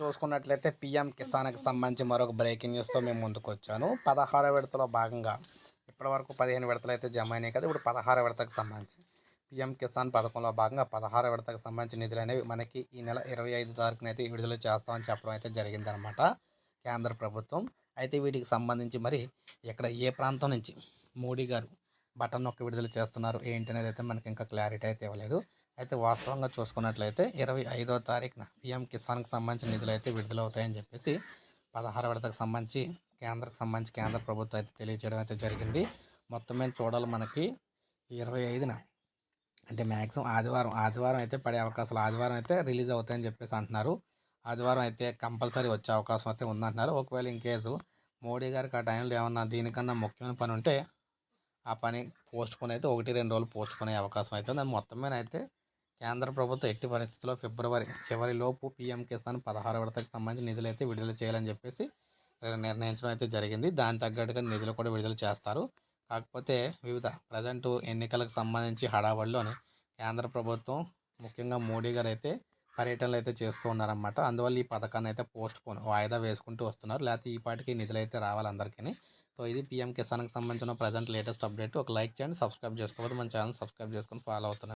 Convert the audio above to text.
చూసుకున్నట్లయితే పీఎం కిసాన్కి సంబంధించి మరొక బ్రేకింగ్ న్యూస్తో మేము ముందుకు వచ్చాను పదహారో విడతలో భాగంగా ఇప్పటివరకు పదిహేను విడతలు అయితే జమ అయినాయి కదా ఇప్పుడు పదహారో విడతకు సంబంధించి పిఎం కిసాన్ పథకంలో భాగంగా పదహారో విడతకు సంబంధించిన నిధులు అనేవి మనకి ఈ నెల ఇరవై ఐదు తారీఖున అయితే విడుదల చేస్తామని చెప్పడం అయితే జరిగిందనమాట కేంద్ర ప్రభుత్వం. అయితే వీటికి సంబంధించి మరి ఇక్కడ ఏ ప్రాంతం నుంచి మోడీ గారు బటన్ నొక్క విడుదల చేస్తున్నారు ఏంటి అనేది అయితే మనకి ఇంకా క్లారిటీ అయితే ఇవ్వలేదు. అయితే వాస్తవంగా చూసుకున్నట్లయితే ఇరవై ఐదో తారీఖున పిఎం కిసాన్కి సంబంధించిన నిధులు అయితే విడుదలవుతాయని చెప్పేసి పదహారు విడతకు సంబంధించి కేంద్రకు సంబంధించి కేంద్ర ప్రభుత్వం అయితే తెలియజేయడం అయితే జరిగింది. మొత్తం మీద చూడాలి మనకి. ఇరవై ఐదున అంటే మ్యాక్సిమం ఆదివారం ఆదివారం అయితే పడే అవకాశాలు ఆదివారం అయితే రిలీజ్ అవుతాయని చెప్పేసి అంటున్నారు. ఆదివారం అయితే కంపల్సరీ వచ్చే అవకాశం అయితే ఉందంటున్నారు. ఒకవేళ ఇన్ కేసు మోడీ గారికి ఆ టైంలో ఏమన్నా దీనికన్నా ముఖ్యమైన పని ఉంటే ఆ పని పోస్ట్ పోన్ అయితే ఒకటి రెండు రోజులు పోస్ట్ పోనే అవకాశం అయితే ఉంది. మొత్తం మీద అయితే కేంద్ర ప్రభుత్వం ఎట్టి పరిస్థితుల్లో ఫిబ్రవరి చివరి లోపు పీఎం కిసాన్ పదహారు విడతకు సంబంధించి నిధులు అయితే విడుదల చేయాలని చెప్పేసి నిర్ణయించడం అయితే జరిగింది. దాని తగ్గట్టుగా నిధులు కూడా విడుదల చేస్తారు. కాకపోతే వివిధ ప్రజెంట్ ఎన్నికలకు సంబంధించి హడావడిలోని కేంద్ర ప్రభుత్వం ముఖ్యంగా మోడీ గారు అయితే పర్యటనలు అయితే చేస్తూ ఉన్నారన్నమాట. అందువల్ల ఈ పథకాన్ని అయితే పోస్ట్ పోన్ వాయిదా వేసుకుంటూ వస్తున్నారు. లేకపోతే ఈ పాటికి నిధులు అయితే రావాలి అందరికీ సో ఇది పీఎం కిసాన్కి సంబంధించిన ప్రజెంట్ లేటెస్ట్ అప్డేట్. ఒక లైక్ చేయండి సబ్స్క్రైబ్ చేసుకోవద్దు మన ఛానల్ సబ్స్క్రైబ్ చేసుకొని ఫాలో అవుతున్నారు